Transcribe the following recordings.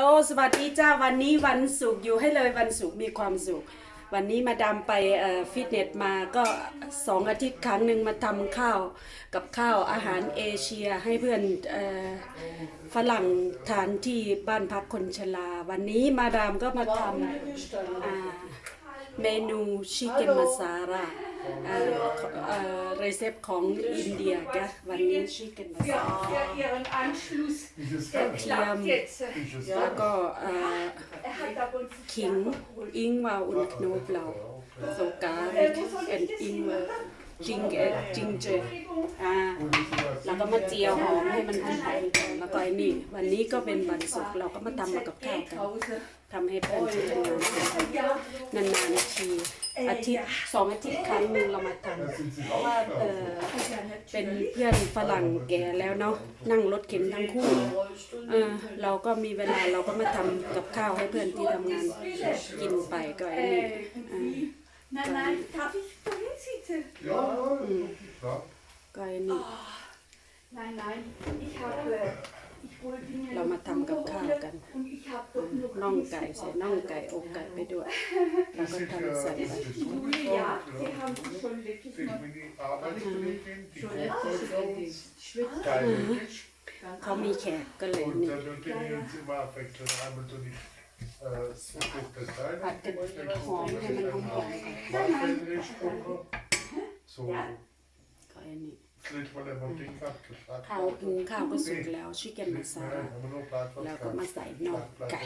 โตสวัสดีจ้าวันนี้วันศุกร์อยู่ให้เลยวันศุกร์มีความสุข วันนี้มาดามไปฟิตเนสมาก็สองอาทิตย์ครั้งหนึ่งมาทำข้าวกับข้าวอาหารเอเชียให้เพื่อนฝรั่งทานที่บ้านพักคนชราวันนี้มาดามก็มาทำเมนูชิคเก้นมาซาร่า รเซปของอินเดียกะวันนี้ชิคเก้นมาซา Ja, ร่า für Ihren Anschluss. Dieses Der Tiam. klappt jetzt. แล้วก็อ่อ Er hat ab und zu ขิงอิงวาอุนโนบลาวโซกาเอ็นอิงวาจิงเอจิงเจอ่าแล้วก็มาเจียวหอมให้มันหอมๆแล้วก็ไอ้นี่ วันนี้ก็เป็นวันศุกร์เราก็มาทำมากับข้าวกันทำให้เพื่อนที่ทำงานเสร็จ Ja, นานๆที อาทิตย์สองอาทิตย์ครั้งหนึ่งเรามาทำเพราะว่าเออ ja, เป็น natürlich. เพื่อนฝรั่งแก่แล้วเนาะนั่งรถเข็นทั้งคู่เออเราก็มีเวลาเราก็มาทำกับข้าวให้เพื่อนที่ทำงานกินไปก็ไอ้นี่ Äh, wie? Nein, nein, darf ich wohin sitzen? Ja, klar. ก็ไอ้นี่ Nein, nein, ich habe. Ich wollte mir เรามาทำกับข้าวกัน und ich habe doch noch น่อง diese ไก่ใส่น่องไก่อกไก่ไปด้วย แล้วก็ Sind ทำใส่ wir ไป ist Jule, ja, die haben sich schon letztes Ich Mal. bin die Arbeitskollegin, die Schon kocht letztes für Mal. uns, Schwitzt. geillich. เขามีแขกก็เลย Und นี่ dann tun wir uns immer abwechseln. Einmal tue ich äh, so durch das Teil. ผัดกระเทียมหอมให้มันหอมๆ Waffenrisch gucken. So, ก็ไอ้นี่ vielleicht mal ein Ding abgeschlagen. ข้าวหุงข้าวก็สุกแล้วชิคเก้นมาซา Nein, ร่า haben wir nur Blatt แล้วก็มาใส่น่องไก่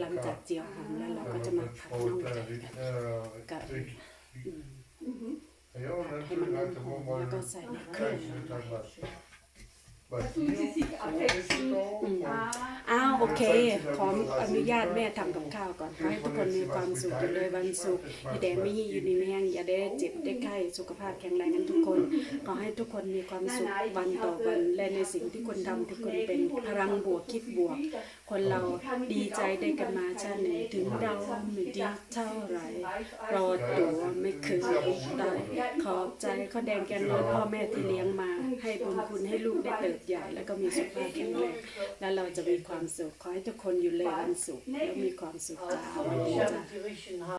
หลังจากเจียวหอมแล้วเราก็จะมาผัดน่องไก่กัน Ja, und dann ให้มัน tun ห wir อ halt ม immer ๆแล้วก็ mal ใส่ในเครื่อง อ้าวโอเค ขออนุญาตแม่ทำกับข้าวก่อนขอให้ทุกคนมีความสุขอยู่เลยวันศุกร์มีแดงไม่ยี่อยู่ในแห้งอย่าได้เจ็บได้ไข้สุขภาพแข็งแรงกันทุกคน ขอให้ทุกคนมีความสุขวันต่อวันและในสิ่งที่คุณทำที่คุณเป็นพลังบวกคิดบวก คนเราดีใจได้กันมาชาติหนึ่งถึงเราไม่ดีเท่าไหรรอตัวไม่เคยได้ขอบใจข้อแดงแกนน้อพ่อแม่ที่เลี้ยงมาให้ บุญคุณให้ลูกได้เติบใหญ่แล้วก็มีสุขภาพแข็งแรงแล้วเราจะมีความสุขขอให้ทุกคนอยู่เลยวันสุขแล้วมีความสุขจ้าวันดีจ้า